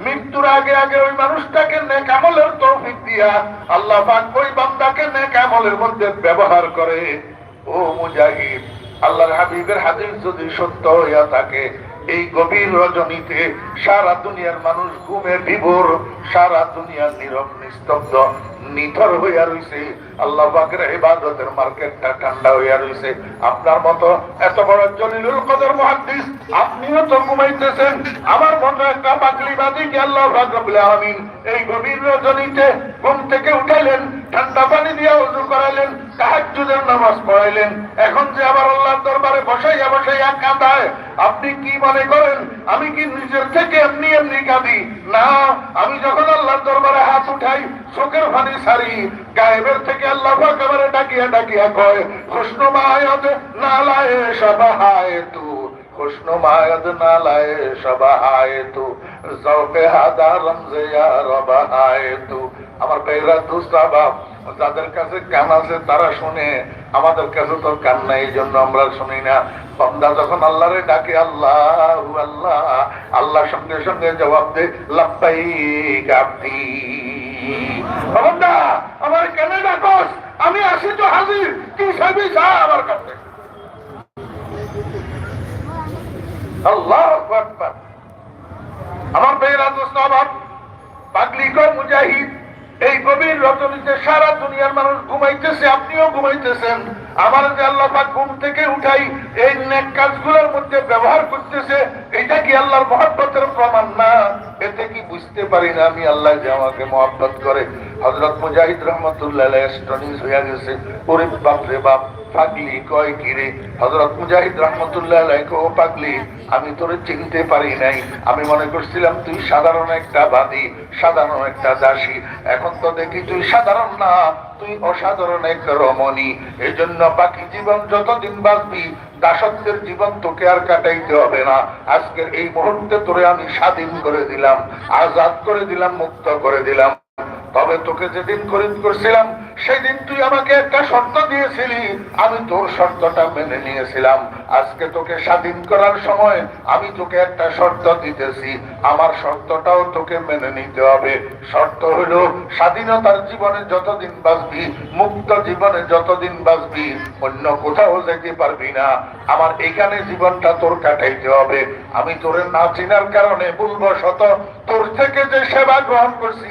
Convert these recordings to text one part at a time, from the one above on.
মৃত্যুর আগে আগে ওই মানুষটাকে নেকামলের তৌফিক দিয়া আল্লাহ পাক ওই বান্দাকে নেকামলের মধ্যে ব্যবহার করে। ও মুজাহিদ, আল্লাহর হাবিবের হাদিস যদি সত্য হইয়া থাকে এই গভীর রজনীতে সারা দুনিয়ার মানুষ ঘুমে বিভোর, সারা দুনিয়ার নীরব নিস্তব্ধ, নিথর হইয়া রইছে। আল্লাহ পাকের মার্কেটটা ঠান্ডা হইয়া রইছে। আপনার মতো এত বড় জলিলুল কদর মুহাদ্দিস, আপনিও তো ঘুমাইতেছেন। আমার মতো একটা পাগলিবাদী কে আল্লাহ পাক রব্বুল আলামিন এই গভীর রজনীতে ঘুম থেকে উঠাইলেন? ঠান্ডা পানি দিয়ে ওযু করাইলেন, তাহাজ্জুদের নামাজ পড়াইলেন। এখন যে আবার আল্লাহর দরবারে বসাইয়া বসাইয়া কাঁদায়, আপনি কি মনে করেন, আমি কি নিজের থেকে এমনি এমনি কাঁদি? না, আমি যখন আল্লাহর দরবারে হাত উঠাই, চোখের পানি সারি গায়েবের থেকে আল্লাহ একেবারে ডাকিয়া ডাকিয়া কয় খুশনু মায়াদ নালায় সবাহায় তু আমার বেহরা যাদের কাছে কান আছে তারা শুনে, আমাদের কাছে তো কান নাই, এই জন্য আমরা শুনি না। বন্দা যখন আল্লাহরে ডাকে, আল্লাহ আল্লাহ আল্লাহ সঙ্গে সঙ্গে জবাব দে লাপ্পাই গাবদি বন্দা আমার কেন ডাকস? আমি আসি তো হাজির, কি সাবি চা আমার কাছে আল্লাহ আকবার আমার পেয়ে দোস্ত অভাব পাগলি কয় মুজাহিদ, এই গভীর রচনীতে সারা দুনিয়ার মানুষ ঘুমাইতেছে, আপনিও ঘুমাইতেছেন। আমার যে আল্লাহ পাক ঘুম থেকে উঠাই এই নেক কাজগুলোর মধ্যে ব্যবহার করতেছে, এটা কি আল্লাহর মহব্বতের প্রমাণ? না, এতে কি বুঝতে পারি না আমি আল্লাহ যে আমাকে মহব্বত করে। হজরত মুজাহিদ রহমতুল্লাহ হইয়া গেছে, ওরে বাপ রে বাপ, পাগলি কয় কিরে হজরত মুজাহিদ রহমতুল্লাহ ও পাগলি, আমি তোরে চিনতে পারি নাই। আমি মনে করছিলাম তুই সাধারণ একটা বাদী, সাধারণ একটা দাসী। এখন তো দেখি তুই সাধারণ না। তুই অসাধারণ এক রমণী। এই জন্য বাকি জীবন যতদিন বাঁচবি, দাসত্বের জীবন তোকে আর কাটাইতে হবে না। আজকের এই মুহূর্তে তোরে আমি স্বাধীন করে দিলাম, আজাদ করে দিলাম, মুক্ত করে দিলাম। তবে তোকে যেদিন খরিদ করছিলাম, সেদিন তুই আমাকে একটা শর্ত দিয়েছিলি। আমি তোর শর্তটা মেনে নিয়েছিলাম। আজকে তোকে স্বাধীন করার সময় আমি তোকে একটা শর্ত দিতেছি। আমার শর্তটাও তোকে মেনে নিতে হবে। শর্ত হলো, স্বাধীনতার জীবনে যতদিন বাঁচবি, মুক্ত জীবনে যতদিন বাঁচবি, অন্য কোথাও যেতে পারবি না। আমার এখানে জীবনটা তোর কাটাইতে হবে। আমি তোরে না চিনার কারণে বলব শত তোর থেকে যে সেবা গ্রহণ করছি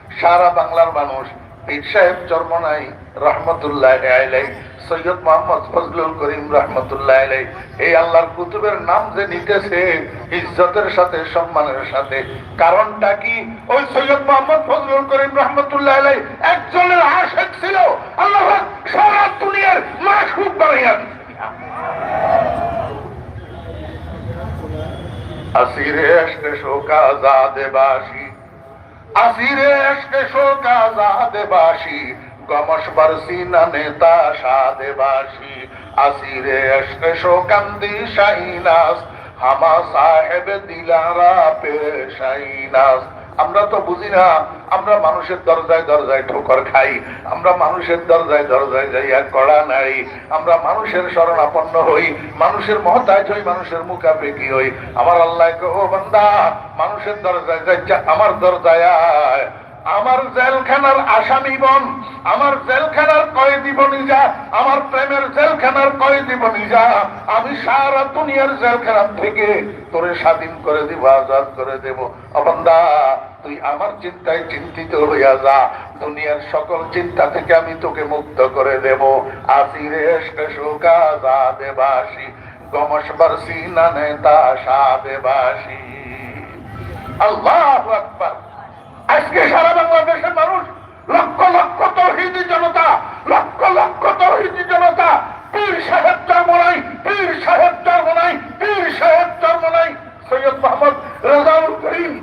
সারা বাংলার মানুষ। পীর সাহেব চরমনাই রহমতুল্লাহ সৈয়দ মোহাম্মদ ফজলুল করিম রহমতুল্লাহ আলাই এই আল্লাহর কুতুবের নাম যে নিতেছে, ইজ্জতের সাথে, সম্মানের সাথে। কারণটা কি? ওই সৈয়দ মোহাম্মদ ফজলুল করিম রহমতুল্লাহ আলাই একজনের আশেক ছিল। আল্লাহ সারা দুনিয়ার মাসুক বানাইয়া আসিরে শোকা আজাদে বাসি আসিরে শোকা আজাদে বাসি গমস বরসি না নেতা সাদে বাসি আসিরে শোকান্দি শাহিনাস হামা সাহেব দিলারা পেশাইনাস আমরা তো বুঝি না, আমরা মানুষের দরজায় দরজায় ঠোকর খাই, আমরা মানুষের দরজায় দরজায় যাইয়া কড়া নাই, আমরা মানুষের শরণাপন্ন হই, মানুষের মহতাজ হই, মানুষের মুখাপেকি হই। আমার আল্লাহ ও বান্দা, মানুষের দরজায় যাই আমার দরজায় আমার জেলখানার আসামি বন, আমার জেলখানার কয়েদি বনি যা, আমার প্রেমের জেলখানার কয়েদি বনি যা, আমি সারা দুনিয়ার জেলখানার থেকে তোরে স্বাধীন করে দিব, আজাদ করে দেব। অবন্দা তুই আমার চিন্তায় চিন্তিত হইয়া যা। দুনিয়ার সকল চিন্তা থেকে আমি তোকে মুক্ত করে দেব। আসিরে যা দেবাসী গমস বরসি নানে তাশা দেবাসী আল্লাহ আজকে সারা বাংলাদেশের মানুষ লক্ষ লক্ষ তহিদি জনতা, লক্ষ লক্ষ তহিদি জনতা, পীর সাহেব চরমনাই, পীর সাহেব চরমনাই, পীর সাহেব চরমনাই। সৈয়দ মোহাম্মদ রাজাউল করিম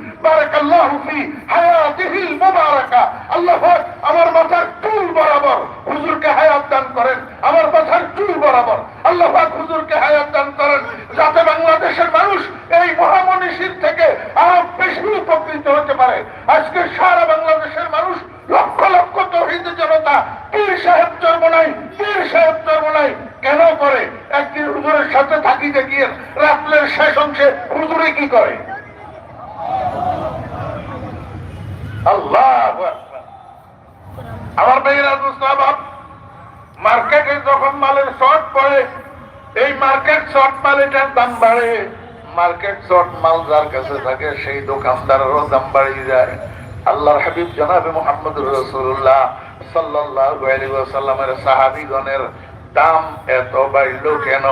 আমার মাথার চুল বরাবর হুজুরকে হায়াত দান করেন, আমার মাথার চুল বরাবর। আল্লাহ হুজুরকে হায়াত দান করেন, যাতে বাংলাদেশের মানুষ এই মহামনীষীর থেকে আরও বেশি উপকৃত হতে পারে। আজকে সারা বাংলাদেশের মানুষ লক্ষ লক্ষ তহিদ জনতা, পীর সাহেব চর্মনাই পীর সাহেব চর্মনাই কেন করে? একদিন হুজুরের সাথে থাকিতে গিয়ে রাত্রের শেষ অংশে হুজুরে কি করে? আল্লাহ আমার মেয়েরা মুস্তাব মার্কেটে যখন মালের শর্ট পড়ে, এই মার্কেট শর্ট মাল এটার দাম বাড়ে। মার্কেট শর্ট মাল যার কাছে থাকে, সেই দোকানদারেরও দাম বাড়িয়ে যায়। আল্লাহর হাবিব জনাবে মোহাম্মদ রসুল্লাহ সাল্লাহামের সাহাবিগণের দাম এত বাড়ল কেন?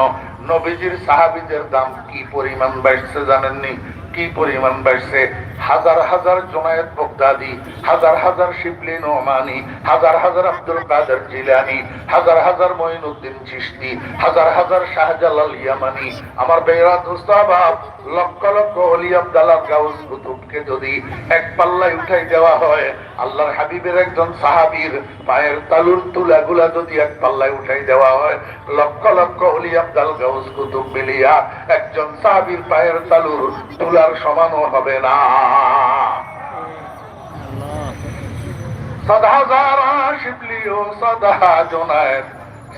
নবীজির সাহাবিদের দাম কি পরিমাণ বাড়ছে জানেননি? কি পরিমাণ বাড়ছে? হাজার হাজার জোনায়েত বগদাদি, হাজার হাজার শিবলি নোমানি, হাজার হাজার আব্দুল কাদের জিলানি, হাজার হাজার মঈনুদ্দিন চিশতি, হাজার হাজার শাহজালাল ইয়ামানি। আমার বেরা দুস্তাবাব লক্ষ লক্ষ অলি আব্দাল্লাহ গাউস কুতুবকে যদি এক পাল্লায় উঠাই দেওয়া হয়, আল্লাহর হাবিবের একজন সাহাবীর পায়ের তালুর তুলাগুলা যদি এক পাল্লায় উঠাই দেওয়া হয়, লক্ষ লক্ষ অলি আব্দাল গাউস কুতুব মিলিয়া একজন সাহাবীর পায়ের তালুর তুলার সমানও হবে না। সদা হাজারা শিবলিও, সদা জোনায়েত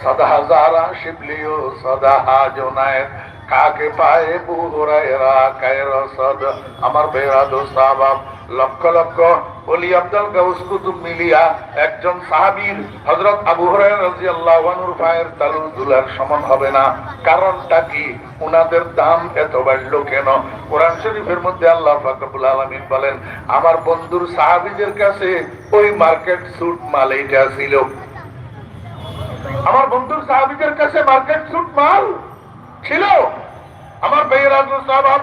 সদা হাজারা শিবলিও, সদা জোনায়েত কাকে পায়ে বুহরায়রা কায়র সদ। আমার বেরা দোস্তাবাব লক্ষ লক্ষ অলি আব্দুল গাউস কুতুব মিলিয়া একজন সাহাবীর হযরত আবু হুরায়রা রাদিয়াল্লাহু আনহুর তালু দুলার সমান হবে না। কারণটা কি? উনাদের দাম এত বাড়লো কেন? কোরআন শরীফের মধ্যে আল্লাহ পাক রব্বুল আলামিন বলেন, আমার বন্ধুর সাহাবীদের কাছে ওই মার্কেট স্যুট মাল এইটা ছিল। আমার বন্ধুর সাহাবীদের কাছে মার্কেট স্যুট মাল ছিল। আমার বেয়রাজ সাহাব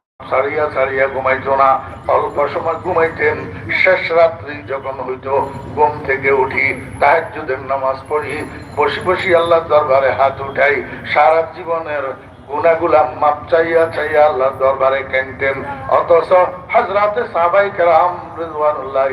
ছাড়িয়া ছাড়িয়া ঘুমাইতো না, অল্প সময় ঘুমাইতেন, শেষ রাত্রি যখন হইতো, ঘুম থেকে উঠি, তাহাজ্জুদের নামাজ পড়ি, বসে বসে আল্লাহ দরবারে হাত উঠাই, সারা জীবনের গুনাগুলা মাপ চাইয়া চাইয়া আল্লাহ দরবারে কেনতেন। অথচ হজরতে সাহাবাই কেরাম রিজওয়ানুল্লাহ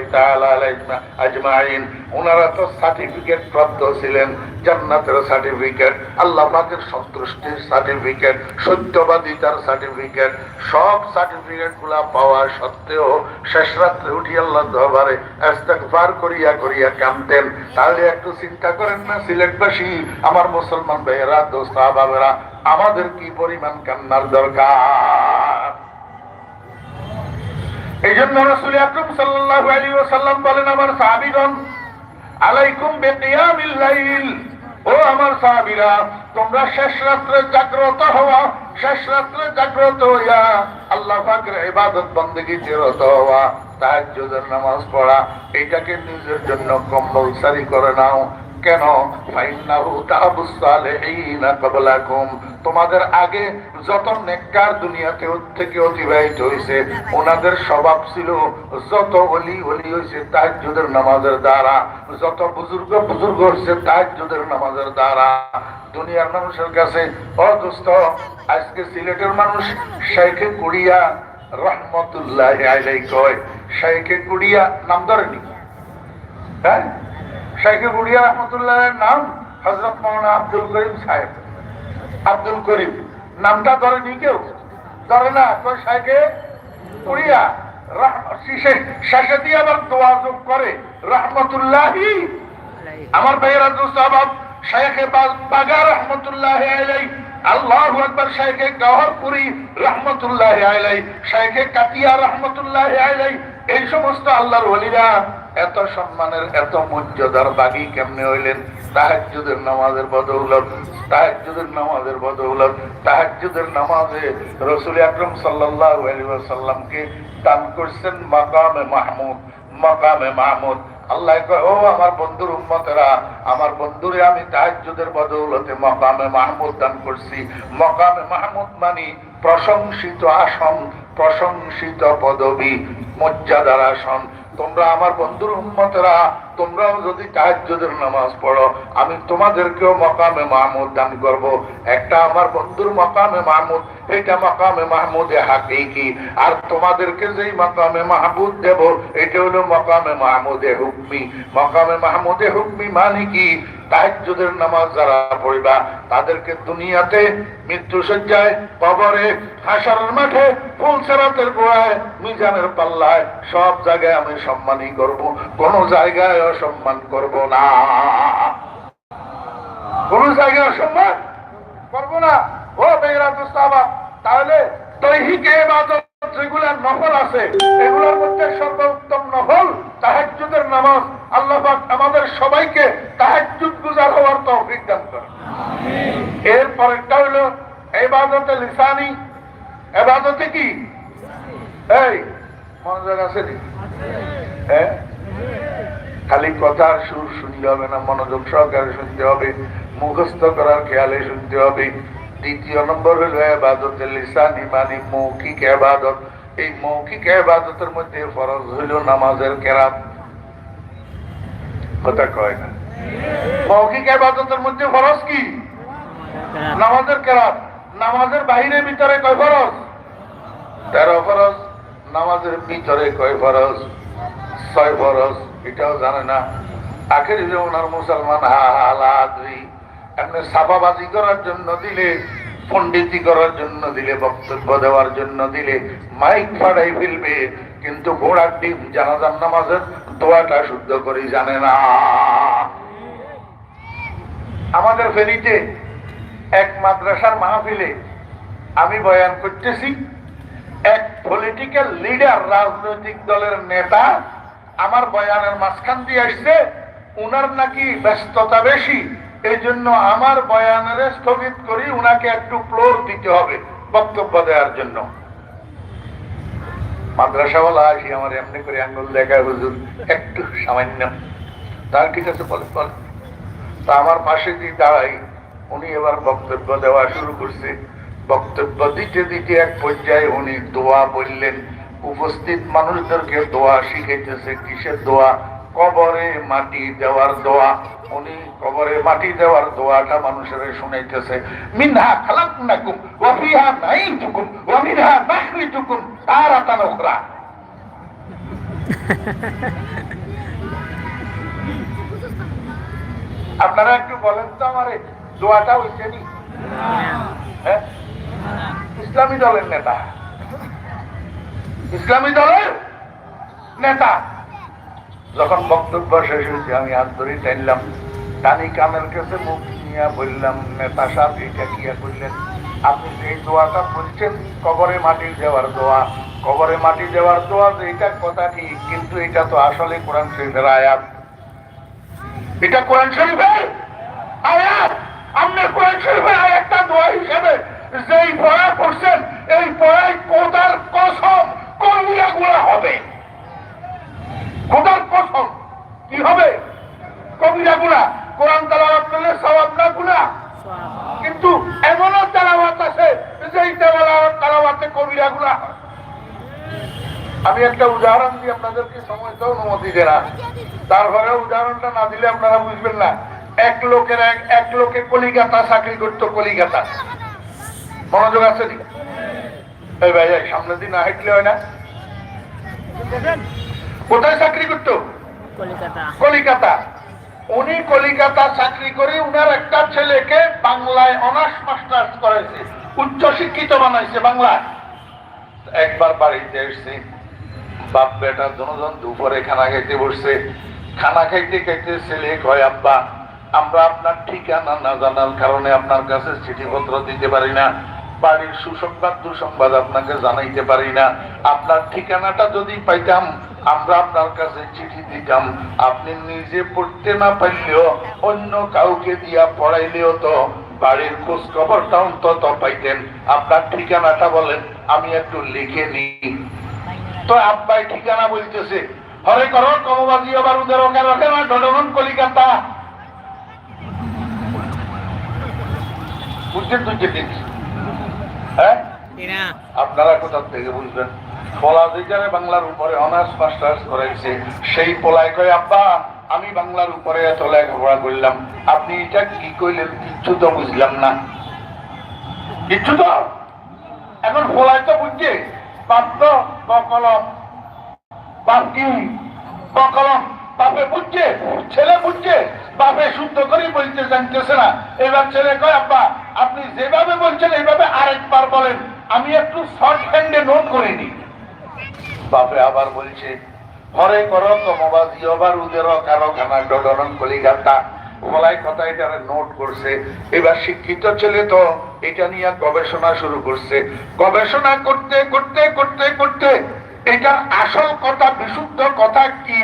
আজমাইন ওনারা তো সার্টিফিকেট প্রাপ্ত ছিলেন, জান্নাতের সার্টিফিকেট আল্লাহ পাকের সন্তুষ্টির সার্টিফিকেট সত্যবাদিতার সার্টিফিকেট সব সার্টিফিকেটগুলা পাওয়া সত্ত্বেও শেষ রাত্রে উঠি আল্লাহ দরবারে ইস্তেগফার করিয়া করিয়া কামতেন তাহলে একটু চিন্তা করেন না সিলেটবাসী আমার মুসলমান ভাইয়েরা, দোস্ত বাবেরা আমাদের কি পরিমাণ কান্নার দরকার? এই জন্য রসুল আকরম সাল্লাল্লাহু আলাইহি ওয়াসাল্লাম বলেন, আমার সাহাবীগণ আলাইকুম বিকিয়ামিল লাইল ও আমার সাহাবিরা, তোমরা শেষ রাত্রে জাগ্রত হওয়া শেষ রাত্রে জাগ্রত হইয়া আল্লাহ পাকের ইবাদত বন্দেগীতে রত হওয়া, তাহাজ্জুদের নামাজ পড়া, এটাকে নিজের জন্য কম্পালসারি করে নাও। কেন? তোমাদের আগে যত নেককার দুনিয়াতে থেকে অতিবাহিত হয়েছে ওনাদের স্বভাব ছিল যত অলি অলি হয়েছে তাহাজ্জুদের নামাজের দ্বারা, যত বুজুর্গ বুজুর্গ হয়েছে তাহাজ্জুদের নামাজের দ্বারা। দুনিয়ার মানুষের কাছে অদুস্থ আজকে সিলেটের মানুষ শেখে কুড়িয়া রহমতুল্লাহ আলাই কয় শেখে কুড়িয়া নাম ধরেনি? হ্যাঁ? শাইখে বুড়িয়া রহমতুল্লাহের নাম হজরত মৌলানা আব্দুল করিম সাহেব। আব্দুল করিম। নামটা ধরে নি কেউ? ধরে না? তো সাহেকে উড়িয়া শেষে- দিয়ে আবার করে আমার ভাইয়েরা বাগা রহমতুল্লাহ আল্লাহ আকবর শেখে গহরপুরি রহমতুল্লাহ কাতিয়া রহমতুল্লাহ এই সমস্ত আল্লাহর ওলিরা এত সম্মানের, এত মর্যাদার বাগি কেমনে হইলেন? তাহাজ্জুদের নামাজের বদৌলত, তাহাজ্জুদের নামাজের বদৌলত, তাহাজ্জুদের নামাজে রসুল আকরম সাল্লাল্লাহু আলাইহি ওয়াসাল্লামকে দান করছেন মাকামে মাহমুদ মাকামে মাহমুদ। আল্লাহ কয়, ও আমার বন্ধুর উম্মতেরা, আমার বন্ধুরে আমি তাহাজ্জুদের বদৌলতে মকামে মাহমুদ দান করছি। মকামে মাহমুদ মানি প্রশংসিত আসন, প্রশংসিত পদবী, মর্যাদার আসন। তোমরা আমার বন্ধুর উন্মতেরা তোমরাও যদি তাহাজ্যদের নামাজ পড়ো, আমি তোমাদেরকেও মকামে মাহমুদ দান করব। একটা আমার বন্ধুর মকামে মাহমুদ, এটা মকামে মাহমুদে হাকিকি। আর তোমাদেরকে যেই মকামে মাহমুদ দেব, এটা হলো মকামে মাহমুদে হুকমি। মকামে মাহমুদে হুকমি মানে কি? তাহাজ্জুদের নামাজ যারা পড়িবা, তাদেরকে দুনিয়াতে মৃত্যু সজ্জায়, কবরে, হাসারের মাঠে, ফুলসেরাতের গোড়ায়, মিজানের পাল্লায়, সব জায়গায় আমি সম্মানই করব, কোন জায়গায় অসম্মান করব না। কোন জায়গায় অসম্মান করব না। ও বেগরা দুস্তাবা, তাহলে দৈহিক ইবাদত নফল আছে এগুলোর মধ্যে সর্বোত্তম নফল তাহাজ্জুদের নামাজ। আল্লাহ আমাদের সবাইকে তাহাজ্জুদ গুজার হওয়ার তৌফিক দান করে হলো ইবাদতে লিসানি। ইবাদতে কি? এই মনোযোগ আছে নি? হ্যাঁ? খালি কথার সুর শুনতে হবে না মনোযোগ সহকারে শুনতে হবে মুখস্থ করার খেয়ালে শুনতে হবে। দ্বিতীয় নম্বর হলো এবাদত লিসানি মানে মৌখিক এবাদত। এই মৌখিক এবাদতের মধ্যে ফরজ হইল নামাজের কেরাত। কথা কয় না। মৌখিক এবাদতের মধ্যে ফরজ কি? নামাজের কেরাত। নামাজের বাহিরে ভিতরে কয় ফরজ? তেরো ফরজ। নামাজের ভিতরে কয় ফরজ? ছয় ফরজ। এটাও জানে না। আখের যে ওনার মুসলমান হা হালা দুই। এমনি সাফাবাজি করার জন্য দিলে, পণ্ডিতি করার জন্য দিলে, বক্তব্য দেওয়ার জন্য দিলে, মাইক ফাড়াই ফেলবে, কিন্তু ঘোড়ার ডিম জানাজার নামাজের দোয়াটা শুদ্ধ করে জানে না। আমাদের ফেরিতে এক মাদ্রাসার মাহফিলে আমি বয়ান করতেছি, এক পলিটিক্যাল লিডার রাজনৈতিক দলের নেতা আমার বয়ানের মাঝখান দিয়ে আসছে, উনার নাকি ব্যস্ততা বেশি এই জন্য আমার বয়ানের স্থগিত করি, উনাকে একটু ফ্লোর দিতে হবে বক্তব্য দেওয়ার জন্য। মাদ্রাসাওয়ালা আসি, আমার এমনি করে আঙ্গুল দেখায়, হুজুর, একটু সামান্য। তার ঠিক আছে বলে বলে তা আমার পাশে দিয়ে দাঁড়াই, উনি এবার বক্তব্য দেওয়া শুরু করছে। বক্তব্য দিতে দিতে এক পর্যায়ে উনি দোয়া বললেন। উপস্থিত মানুষদেরকে দোয়া শিখাইতেছে, কিসের দোয়া? কবরে মাটি দেওয়ার দোয়া। উনি কবরে মাটি দেওয়ার দোয়াটা মানুষের শুনাইতেছে। মিনহা খালাক নাকুম ওয়াফিহা নাইতুকুম ওয়া মিনহা নাখরিজুকুম তারাতান উখরা। আপনারা একটু বলেন তো আমারে, দোয়াটা হইছে নি? হ্যাঁ? ইসলামী দলের নেতা। ইসলামী দলের নেতা। যখন বক্তব্য শেষ হয়েছে, আমি হাত ধরে টানলাম টানি কানের কাছে মুখ নিয়ে বললাম, নেতা সাহেব, এটা কি করলেন? আপনি যে দোয়াটা বলছেন, কবরে মাটি দেওয়ার দোয়া। কবরে মাটি দেওয়ার দোয়া যে এটা কথা ঠিক, কিন্তু এটা তো আসলে কোরআন শরীফের আয়াত। এটা কোরআন শরীফের আয়াত। আপনি কোরআন শরীফের আয়াতটা দোয়া হিসেবে যেই পড়া করছেন এই পড়ায় কোদার কসম কলিয়া গুলা হবে? খোদার কসম, কি হবে? কবিরা গুলা কোরআন তালাবাত করলে সবাব না গুলা কিন্তু এমনও তালাবাত আছে যে এই তালাবাত কবিরা গুলা আমি একটা উদাহরণ দিই আপনাদেরকে সময় তো অনুমতি দেয় না তারপরে উদাহরণটা না দিলে আপনারা বুঝবেন না। এক লোকের এক এক লোকে কলিকাতা চাকরি করতো, কলিকাতা। মনোযোগ আছে এই ভাই সামনের দিন না হাঁটলে হয় না? কোথায় চাকরি করতো? কলিকাতা। উনি কলিকাতা চাকরি করে উনার একটা ছেলেকে বাংলায় অনার্স মাস্টার্স করেছে উচ্চ শিক্ষিত বানাইছে বাংলায়। একবার বাড়িতে এসছি। বাপ বেটা দুজন দুপুরে খানা খাইতে বসছে। খানা খাইতে খাইতে ছেলে কয় আব্বা আমরা আপনার ঠিকানা না জানার কারণে আপনার কাছে চিঠিপত্র দিতে পারি না। বাড়ির সুসংবাদ, দুঃসংবাদ আপনাকে জানাইতে পারি না। আপনার ঠিকানাটা যদি পাইতাম, আমরা আপনার কাছে চিঠি দিতাম। আপনি নিজে পড়তে না পারলেও অন্য কাউকে দিয়া পড়াইলেও তো বাড়ির খোঁজ খবরটা অন্তত পাইতেন। আপনার ঠিকানাটা বলেন, আমি একটু লিখে নিই। তো আব্বাই ঠিকানা বলতেছে, হরে কর, কমবাজি আবার উদের ওকে রাখে না ডডগন কলিকাতা। বুঝছেন তো যে জিনিস? হ্যাঁ? আপনারা কোথা থেকে বুঝবেন? পলাজিজারে বাংলার উপরে অনার্স মাস্টার্স করেছে সেই পলায় কয় আব্বা আমি বাংলার উপরে এত লেখাপড়া করলাম। আপনি এটা কি কইলেন? কিচ্ছু তো বুঝলাম না। কিচ্ছু তো? এখন পলায় তো বুঝছে। পাত্র কলম বাপ কলম বাপে বুঝছে ছেলে বুঝছে বাপে শুদ্ধ করে বলতে জানতেছে না। এবার ছেলে কয় আব্বা আপনি যেভাবে বলছেন, এইভাবে আরেকবার বলেন। আমি একটু শর্ট হ্যান্ডে নোট করে নিই। বাপে আবার বলছে হরে কর কমবাজি আবার উদের কারও খানা ডডরন কলিকাতা। ফলাই কথা এটা নোট করছে। এবার শিক্ষিত ছেলে তো এটা নিয়ে গবেষণা শুরু করছে। গবেষণা করতে করতে করতে করতে এটার আসল কথা, বিশুদ্ধ কথা কি?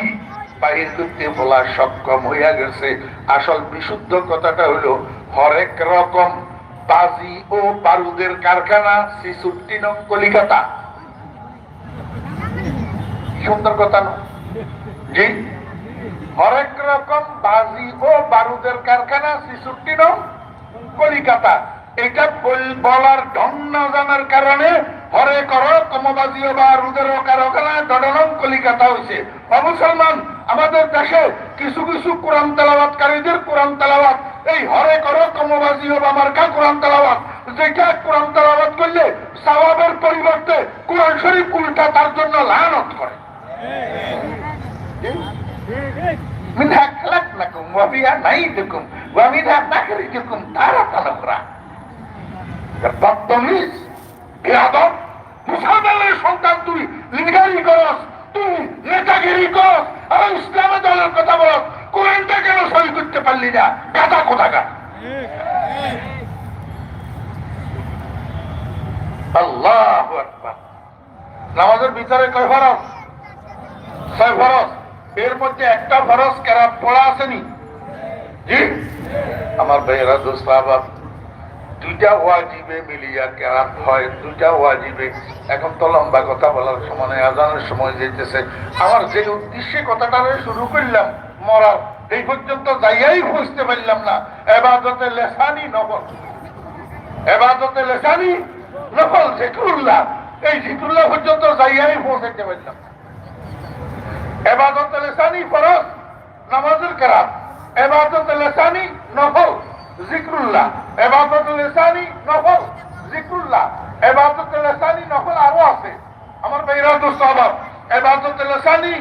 বাহির করতে বলা সক্ষম হইয়া গেছে। আসল বিশুদ্ধ কথাটা হলো হরেক রকম বাজি ও বারুদের কারখানা, শিশুটি কলিকাতা। সুন্দর কথা না? জি? হরেক রকম বাজি ও বারুদের কারখানা নং কলিকাতা। এটা বল- বলার ঢং না জানার কারণে হরে কর কমবাজি ও বারুদের কারখানা ডডনং কলিকাতা হয়েছে মুসলমান, আমাদের দেশে কিছু কিছু কোরআন তেলাবাতকারীদের কোরআন তেলাবাত এই হরে কর কমবাজি ও বামার্কা কোরআন তেলাবাত যেটা কোরআন তেলাবাত করলে সওয়াবের পরিবর্তে কোরআন শরীফ উল্টা তার জন্য লানত করে منها خلقناكم وفيها نعيدكم ومنها نخرجكم تارة أخرى বদতমিজ বেয়াদব মুসলমানের সন্তান তুই লিঙ্গারি করস তুই নেতাগিরি করস আর ইসলামের দলের কথা বলস কোরআনটা কেন সই করতে পারলি না। গাদা কোথাকা আল্লাহ নামাজের ভিতরে কয় ফরজ? ছয় ফরজ। এর মধ্যে একটা ফরজ কেরাত পড়া আসেনি। জি? আমার ভাইয়েরা, দোস্ত আবার দুইটা ওয়াজিবে মিলিয়া কেরাত হয়, দুইটা ওয়াজিবে। এখন তো লম্বা কথা বলার সময়, আজানের সময় যেতেছে। আমার যে উদ্দেশ্যে কথাটা শুরু করলাম মরার এই পর্যন্ত যাইয়াই বুঝতে পারলাম না। এবাদতে লেসানি নবল এবাদতে লেসানি নকল জিক্রুল্লাহ এই জিক্রুল্লাহ পর্যন্ত যাইয়াই পৌঁছাইতে পারলাম। এবাদত লেসানি ফরজ, নামাজের কেরাত। এবাদত লেসানি নফল জিক্রুল্লাহ এবাদত লেসানি নফল জিক্রুল্লাহ এবাদত লেসানি নফল আরও আছে। আমার বেইরা দুঃসবাব এবাদত লেসানি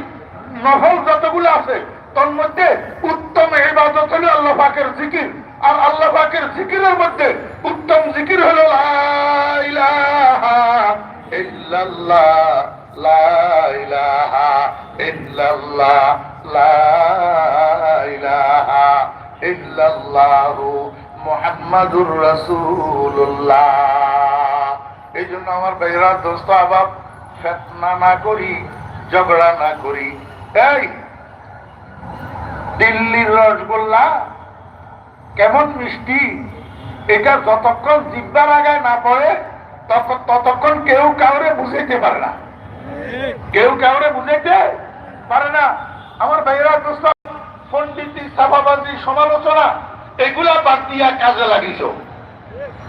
নফল যতগুলো আছে তোর মধ্যে উত্তম ইবাদত হলো আল্লাহ পাকের জিকির। আর আল্লাহ পাকের জিকিরের মধ্যে উত্তম জিকির হলো এই জন্য আমার ভাইরা দোস্ত, আবাব ফেতনা না করি, ঝগড়া না করি। এই দিল্লির রসগোল্লা, কেমন মিষ্টি? এটা যতক্ষণ জিব্বার আগায় না পড়ে, তত- ততক্ষণ কেউ কাউরে বুঝাইতে পারে না। কেউ কাউরে বুঝাইতে পারে না। আমার ভাইয়েরা, দোস্ত পন্ডিতি সাফাবাজি সমালোচনা, এগুলা বাদ দিয়া কাজে লাগিস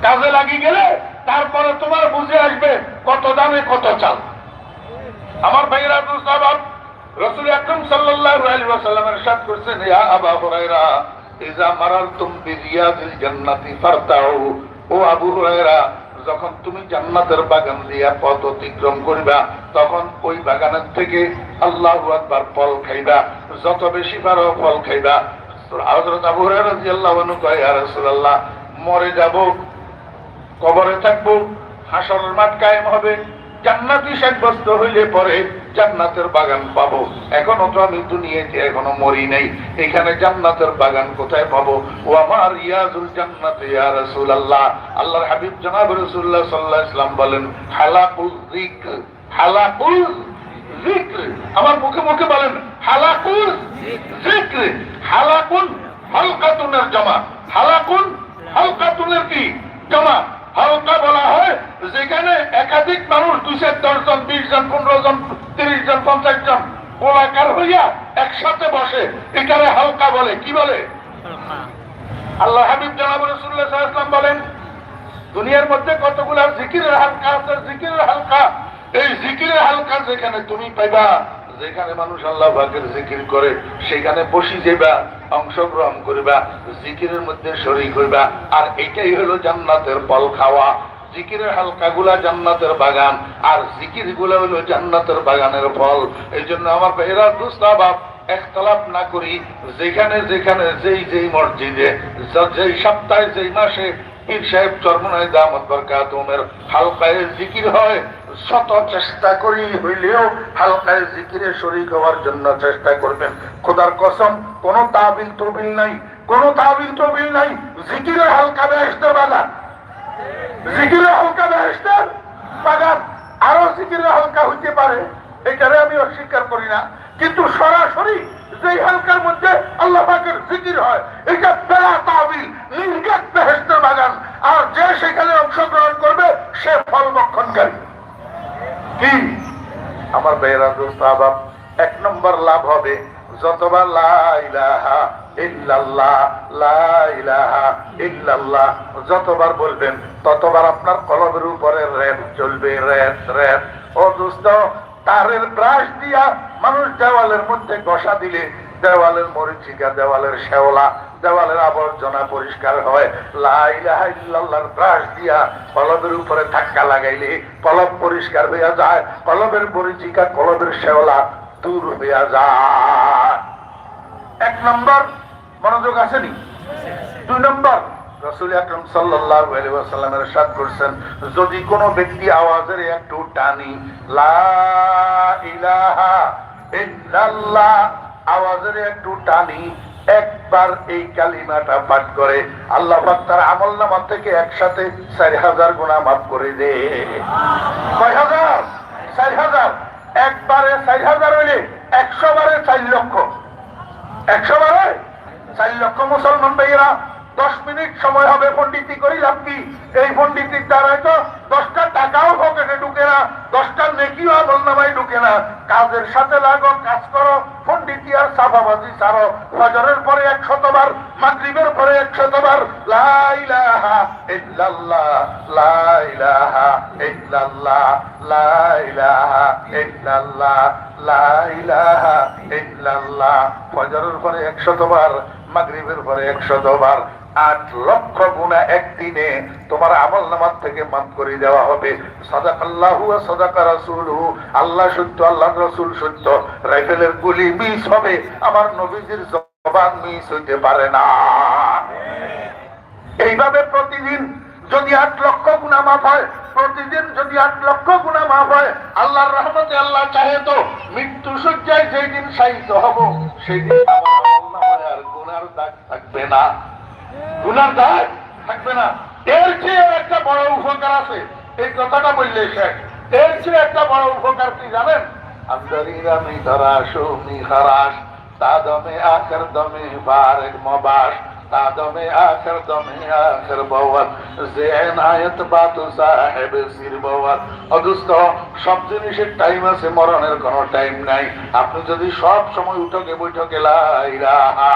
কাজে লাগি গেলে তারপরে তোমার বুঝে আসবে কত দামে কত চাল। আমার ভাইয়েরা, দোস্ত রসুল আকরম সাল্লাল্লাহু আলাইহি ওয়াসাল্লামের সাথ করছেন, ইয়া আবা হুরায়রা ইজা বিরিয়াদিল জান্নাতি ফারতাউ। ও আবু হুরায়রা, যখন তুমি জান্নাতের বাগান দিয়া পথ অতিক্রম করিবা, তখন ওই বাগানের থেকে আল্লাহু আকবার ফল খাইবা। যত বেশি পারো ফল খাইবা। হযরত আবু হুরায়রা রাদিয়াল্লাহু আনহু কয়, ইয়া রাসূলুল্লাহ, মরে যাব, কবরে থাকব, হাসরের মাঠ কায়েম হবে, জান্নাতি সাব্যস্ত হইলে পরে জান্নাতের বাগান পাবো। এখনও তো আমি দুনিয়াতে এখনও মরি নাই। এখানে জান্নাতের বাগান কোথায় পাবো? ও আমার ইয়াজুল জান্নাত ইয়া রাসূলুল্লাহ। আল্লাহর হাবিব জনাব রাসূলুল্লাহ সাল্লাল্লাহু আলাইহি ওয়াসাল্লাম বলেন, হালাকুল যিকর হালাকুল যিকর। আমার মুখে মুখে বলেন, হালাকুল যিকর, হালাকুন হালকাতুনের জমা। হালাকুন হালকাতুনের কি? জমা। হালকা বলা হয় যেখানে একাধিক মানুষ দশ জন বিশ জন পনেরো জন তিরিশ জন পঞ্চাশ জন গোলাকার হইয়া একসাথে বসে। এখানে হালকা বলে। কি বলে? আল্লাহ হাবিব জানাব রসুল্লাহ সাল্লাম বলেন দুনিয়ার মধ্যে কতগুলা জিকিরের হালকা আছে জিকিরের হালকা। এই জিকিরের হালকা যেখানে তুমি পাইবা যেখানে মানুষ আল্লাহ পাকের জিকির করে, সেখানে বসি যাইবা, অংশগ্রহণ করিবা, জিকিরের মধ্যে শরীর করিবা আর এটাই হলো জান্নাতের ফল খাওয়া। জিকিরের হালকা গুলা জান্নাতের বাগান, আর জিকিরগুলা হলো জান্নাতের বাগানের ফল। এই জন্য আমার বেহরা দুস্তাবাব একতলাপ না করি। যেখানে যেখানে, যেই যেই মসজিদে যেই সপ্তাহে, যেই মাসে পীর সাহেব চরমনায় দামত বরকাতুমের হালকায় জিকির হয়, শত চেষ্টা করি হইলেও হালকায় জিকিরে শরীক হওয়ার জন্য চেষ্টা করবেন। খোদার কসম, কোন তাবিল তবিল নাই, কোন তাবিল তবিল নাই, জিকিরের হালকা বেহেস্তের বাগান। জিকিরের হালকা বেহেস্তের বাগান, আরও জিকিরের হালকা হইতে পারে, এটারে আমি অস্বীকার করি না। কিন্তু সরাসরি যেই হালকার মধ্যে আল্লাহ পাকের জিকির হয়, এটা বেড়া তাবিল নির্গাত বেহেস্তের বাগান। আর যে সেখানে অংশগ্রহণ করবে, সে ফল বক্ষণকারী। কি? আমার বেহরা দোস্ত, আবাব, এক নম্বর লাভ হবে যতবার লা ইলাহা ইল্লাল্লাহ, লা ইল্লাল্লাহ যতবার বলবেন, ততবার আপনার কলবের উপরে রেত চলবে রেত রেত ও দোস্ত তারের ব্রাশ দিয়া মানুষ দেওয়ালের মধ্যে ঘষা দিলে দেওয়ালের মরিচিকা, দেওয়ালের শেওলা দেওয়ালের আবর্জনা পরিষ্কার হয়। লাইলাহা ইল্লাল্লাহর ব্রাশ দিয়া কলবের উপরে ধাক্কা লাগাইলে কলব পরিষ্কার হইয়া যায়। কলবের মরিচিকা, কলবের শেওলা দূর হইয়া যায়। এক নম্বর, মনোযোগ আসেনি দুই নম্বর রসুল আকরম ওয়াসাল্লামের সাথ করছেন, যদি কোনো ব্যক্তি আওয়াজের একটু টানি আওয়াজের একটু টানি, একবার এই কালিমাটা পাঠ করে, আল্লাহ তার আমল নামা থেকে একসাথে চার হাজার গুণা মাফ করে দে। হাজার? হাজার। একবারে হাজার চার লক্ষ। একশো বারে চার লক্ষ মুসলমান ভাইয়েরা দশ মিনিট সময় হবে পন্ডিতি করি লাভ এই পন্ডিতির দ্বারাই তো দশটা টাকাও পকেটে ঢুকে না, দশটা নেকিও আমল নামাই ঢুকে না। কাজের সাথে লাগো, কাজ করো পন্ডিতি আর সাফাবাজি ছাড়ো। ফজরের পরে একশতবার, মাগরিবের পরে লাইলাহা ইল্লাল্লাহ। ফজরের পরে একশতবার মাগরিবের পরে একশতবার আট লক্ষ গুণা একদিনে তোমার আমল নামার থেকে মাফ করে দেওয়া হবে। সদাক আল্লাহ সদাকা রাসুল আল্লাহ সত্য আল্লাহ রসুল সত্য। রাইফেলের গুলি মিস হবে, আমার নবীজির জবান মিস হইতে পারে না। এইভাবে প্রতিদিন যদি আট লক্ষ গুণা মাফ হয়, প্রতিদিন যদি আট লক্ষ গুণা মাফ হয়, আল্লাহর রহমতে আল্লাহ চাহে তো মৃত্যু সজ্জায় যেই দিন সাহিত্য হব, সেই দিন আর গুনার দাগ থাকবে না। গুনার দাগ থাকবে না। এর চেয়ে একটা বড় উপকার আছে। এই কথাটা বললে শেখ এর চেয়ে একটা বড় উপকার কি জানেন? আন্দরিরা মি ধরাসো মি খারাস তা দমে, আখর দমে, বারেক মবাস। দমে, আখর দমে, আখর বওয়াল। যে এনায়েত বাতু সাহেব সির বওয়াল। অদুস্ত সব জিনিসের টাইম আছে, মরণের কোনো টাইম নাই। আপনি যদি সব সময় উঠকে, বৈঠকে লা ইলাহা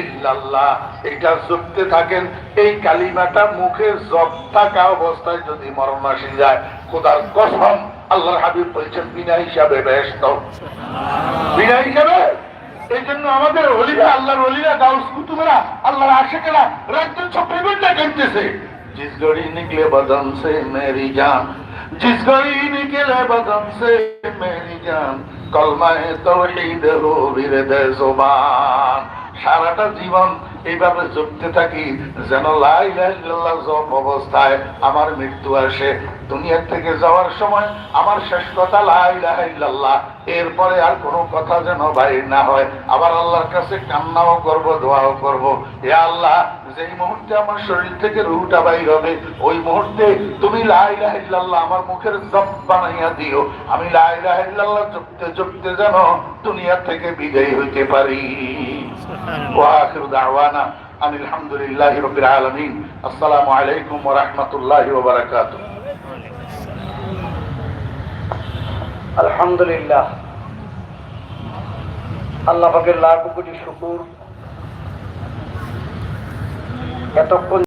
ইল্লাল্লাহ, এটা জপতে থাকেন, এই কালিমাটা মুখে জপ থাকা অবস্থায় যদি মরণ আসি যায়, খোদার কসম, আল্লাহর হাবিব বলছেন, বিনা হিসাবে ব্যস্ত। বিনা হিসাবে? এই জন্য আমাদের অলিরা, আল্লাহর অলিরা, গাউস কুতুবেরা, আল্লাহর আশেকেরা রাজ্যের সব প্রেমেন্টা কাটতেছে জিস গড়ি নিকলে সে মেরি জান। জিস গড়ি নিকলে বদম সে মেরি জান। কলমায় তৌহিদ হো জুবান। সারাটা জীবন এইভাবে চলতে থাকি যেন জপ অবস্থায় আমার মৃত্যু আসে। দুনিয়ার থেকে যাওয়ার সময় আমার শেষ কথা লাইল্লাহ এরপরে আর কোনো কথা যেন বাইর না হয়। আবার আল্লাহর কাছে কান্নাও করব, দোয়াও করব। এ আল্লাহ, যেই মুহূর্তে আমার শরীর থেকে রুটা বাইর হবে, ওই মুহূর্তে তুমি লাইল্লাহ আমার মুখের জব বানাইয়া দিও। আমি লাইল্লাহ চুপতে চুপতে যেন দুনিয়া থেকে বিদায় হইতে পারি। وآخر دعوانا أن الحمد لله رب العالمين السلام عليكم ورحمة الله وبركاته আলহামদুলিল্লাহ আল্লাহ পাকের লাখ কোটি শুকুর এতক্ষণ